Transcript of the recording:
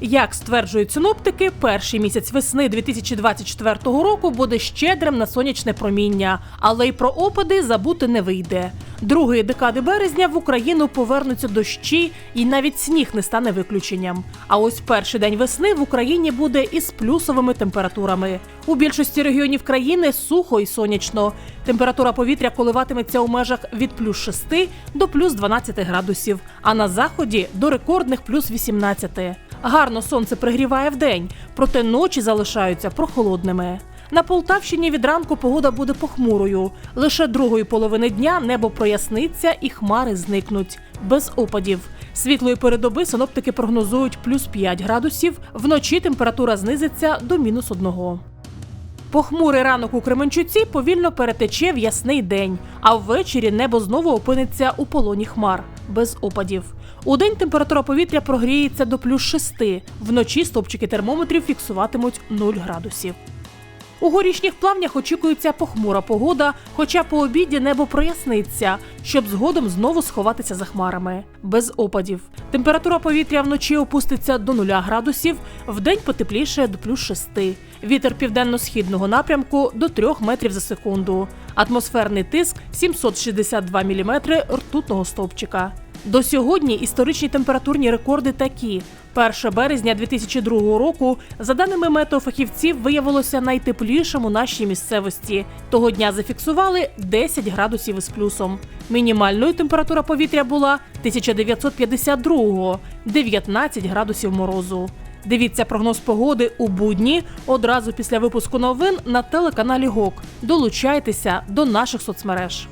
Як стверджують синоптики, перший місяць весни 2024 року буде щедрим на сонячне проміння, але й про опади забути не вийде. Другої декади березня в Україну повернуться дощі, і навіть сніг не стане виключенням. А ось перший день весни в Україні буде із плюсовими температурами. У більшості регіонів країни сухо і сонячно. Температура повітря коливатиметься у межах від плюс 6 до плюс 12 градусів, а на заході до рекордних плюс 18. Гарно сонце пригріває вдень, проте ночі залишаються прохолодними. На Полтавщині від ранку погода буде похмурою. Лише другої половини дня небо проясниться і хмари зникнуть без опадів. Світлої передоби синоптики прогнозують плюс 5 градусів. Вночі температура знизиться до мінус 1. Похмурий ранок у Кременчуці повільно перетече в ясний день, а ввечері небо знову опиниться у полоні хмар без опадів. У день температура повітря прогріється до плюс 6, вночі стопчики термометрів фіксуватимуть 0 градусів. У горішніх плавнях очікується похмура погода, хоча по обіді небо проясниться, щоб згодом знову сховатися за хмарами. Без опадів. Температура повітря вночі опуститься до 0 градусів, вдень потепліше до плюс 6. Вітер південно-східного напрямку до 3 метрів за секунду. Атмосферний тиск 762 мм ртутного стовпчика. До сьогодні історичні температурні рекорди такі: 1 березня 2002 року, за даними метеофахівців, виявилося найтеплішим у нашій місцевості. Того дня зафіксували 10 градусів із плюсом. Мінімальною температура повітря була 1952 – 19 градусів морозу. Дивіться прогноз погоди у будні одразу після випуску новин на телеканалі ГОК. Долучайтеся до наших соцмереж.